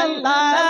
সাল্লাল্লাহ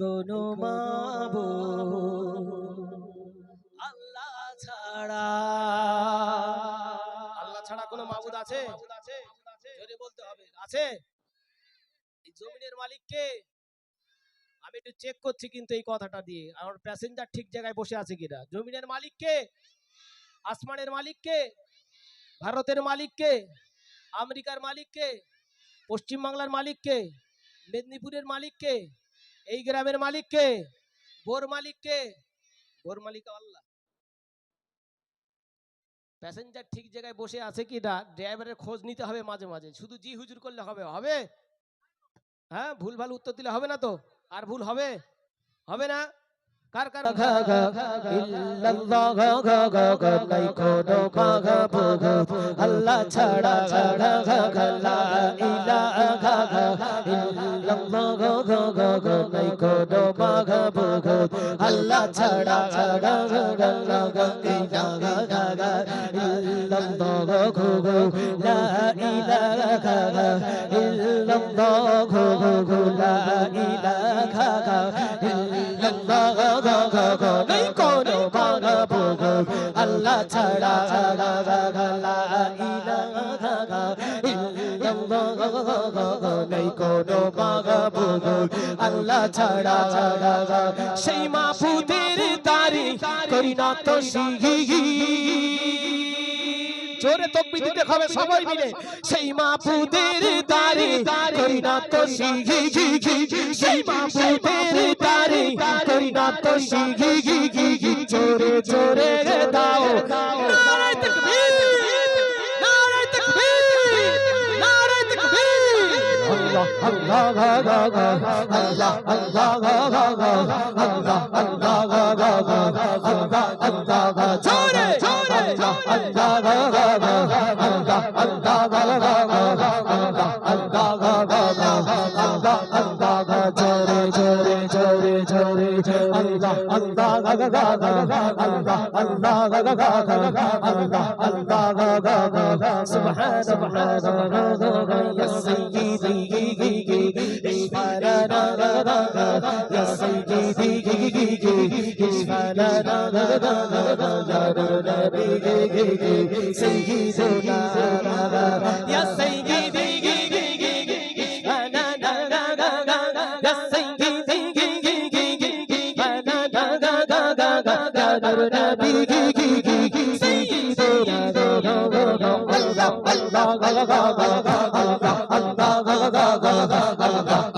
কোনো মাবুদ আল্লাহ ছাড়া। আল্লাহ ছাড়া কোনো মাবুদ আছে? জোরে বলতে হবে আছে? এই জমিনের মালিক কে আমি একটু চেক করছি কিন্তু এই কথাটা দিয়ে। আমার প্যাসেঞ্জার ঠিক জায়গায় বসে আছে কিনা? জমিনের মালিক কে আসমানের মালিক কে ভারতের মালিক কে আমেরিকার মালিক কে পশ্চিম বাংলার মালিক কে মেদিনীপুরের মালিক কে এই গ্রামের মালিক কে বোর মালিক কে বোর মালিক আল্লাহ প্যাসেঞ্জার ঠিক জায়গায় বসে আছে কি না ড্রাইভারের খোঁজ নিতে হবে মাঝে মাঝে শুধু জি হুজুর করলে হবে হবে হ্যাঁ ভুল ভালো উত্তর দিলে হবে না তো আর ভুল হবে হবে না কার কার আল্লাহ ছাড়া লা আল্লাহ ছাড়া ইলাহা লা ইলাহা ইল্লাল্লাহ লা ইলাহা ইল্লাল্লাহ নাই কোনো মাবুদ আল্লাহ ছাড়া লা ইলাহা ইল্লাল্লাহ কোনো মাবুদ আল্লাহ ছাড়া সেই মাবুদের তারি করি না তো সিহি জোরে তকবি দিতে হবে সবাই মিলে। সেই মাপুদের দারে করি না তো সিঘি ঘি ঘি সেই মাপুদের ঘি ঘি জোরে জোরে দাও। আল্লাহ আল্লাহ গা গা গা আল্লাহ আল্লাহ গা গা গা আল্লাহ আল্লাহ গা গা গা আল্লাহ আল্লাহ গা জোরে জোরে আল্লাহ